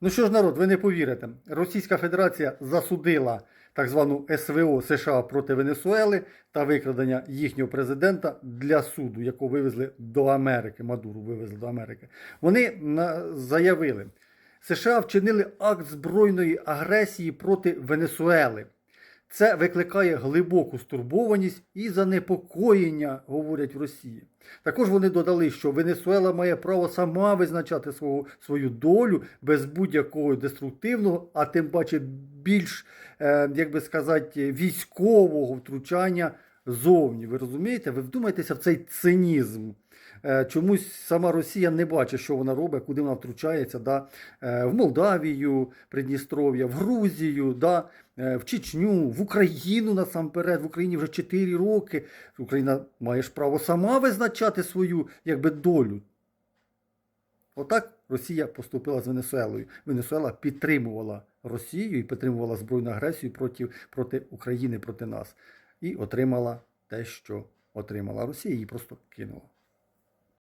Ну що ж, народ, ви не повірите. Російська Федерація засудила так звану СВО США проти Венесуели та викрадення їхнього президента для суду, якого вивезли до Америки. Мадуру вивезли до Америки. Вони заявили, США вчинили акт збройної агресії проти Венесуели. Це викликає глибоку стурбованість і занепокоєння, говорять в Росії. Також вони додали, що Венесуела має право сама визначати свого, свою долю без будь-якого деструктивного, а тим паче більш, е, як би сказати, військового втручання зовні. Ви розумієте? Ви вдумайтеся в цей цинізм. Е, Чомусь сама Росія не бачить, що вона робить, куди вона втручається. Да? Е, В Молдавію, Придністров'я, в Грузію, да? е, в Чечню, в Україну насамперед. В Україні вже 4 роки. Україна має ж право сама визначати свою якби, долю. Отак Росія поступила з Венесуелою. Венесуела підтримувала Росію і підтримувала збройну агресію проти, проти України, проти нас. І отримала те, що отримала Росія, її просто кинула.